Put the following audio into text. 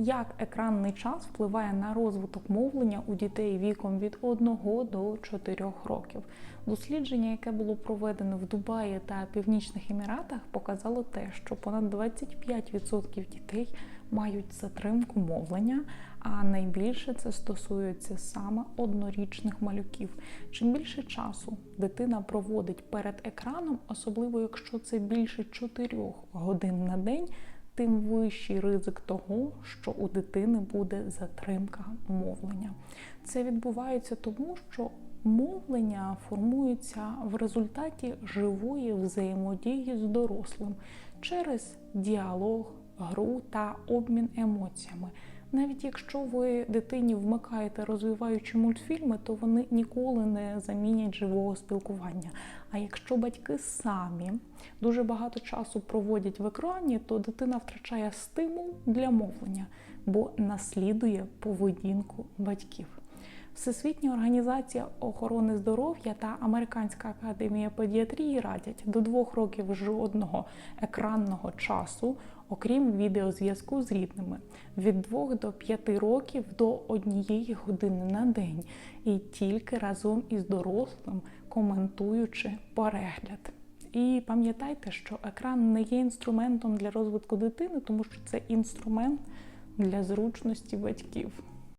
Як екранний час впливає на розвиток мовлення у дітей віком від 1 до 4 років? Дослідження, яке було проведено в Дубаї та Північних Еміратах, показало те, що понад 25% дітей мають затримку мовлення, а найбільше це стосується саме однорічних малюків. Чим більше часу дитина проводить перед екраном, особливо якщо це більше 4 годин на день, тим вищий ризик того, що у дитини буде затримка мовлення. Це відбувається тому, що мовлення формується в результаті живої взаємодії з дорослим через діалог, гру та обмін емоціями. Навіть якщо ви дитині вмикаєте розвиваючі мультфільми, то вони ніколи не замінять живого спілкування. А якщо батьки самі дуже багато часу проводять в екрані, то дитина втрачає стимул для мовлення, бо наслідує поведінку батьків. Всесвітня організація охорони здоров'я та Американська академія педіатрії радять до двох років жодного екранного часу, окрім відеозв'язку з рідними, від 2 до 5 років до однієї години на день, і тільки разом із дорослим коментуючи перегляд. І пам'ятайте, що екран не є інструментом для розвитку дитини, тому що це інструмент для зручності батьків.